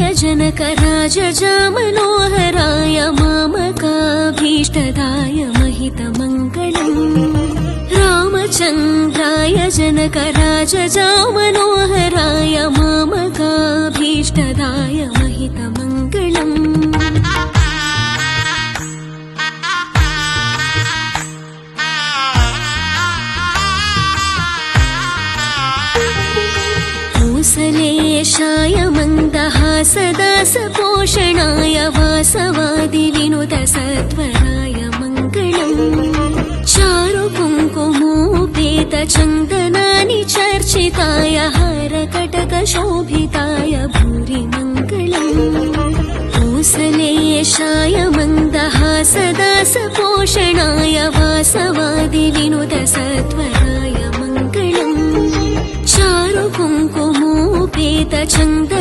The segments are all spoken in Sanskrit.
जनकराजजामनोहराय मामकाभीष्टदाय महितमङ्गलम् रामचन्द्राय जनकराजजामनोहराय मामकाभीष्टदाय महितमङ्गलम् कोसलेशाय मन्दहासदास पोषणाय वासवादिविनुत सत्वराय मङ्गलम् चारु कुङ्कुमोपेत चन्दनानि चर्चिताय हारकटकशोभिताय भूरि मङ्गलम् कोसलेशाय मन्दहासदास पोषणाय वासवादिविनुत सत्वराय मङ्गलम् चारु कुङ्कुमोपेत चन्दनानि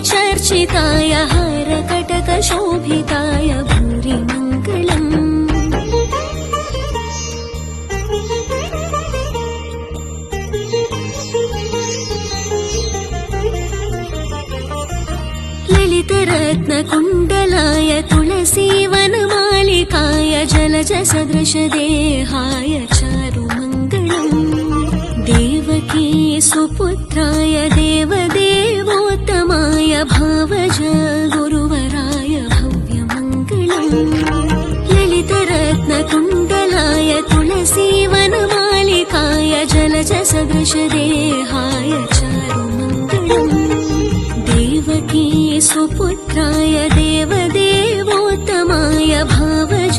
चर्चिताय हारकटकशोभिताय भूरि मङ्गलम् ललितरत्नकुण्डलाय तुलसीवनमालिकाय जलजसदृशदेहाय चारुमङ्गलम्। देवकी सुपुत्राय प्रियोत्तमाय भावज गुरुवराय भव्यमङ्गलम् ललितरत्नकुण्डलाय तुलसीवनमालिकाय जलज सदृशदेहाय चारुमङ्गलम् देवकी सुपुत्राय देवदेवोत्तमाय भावज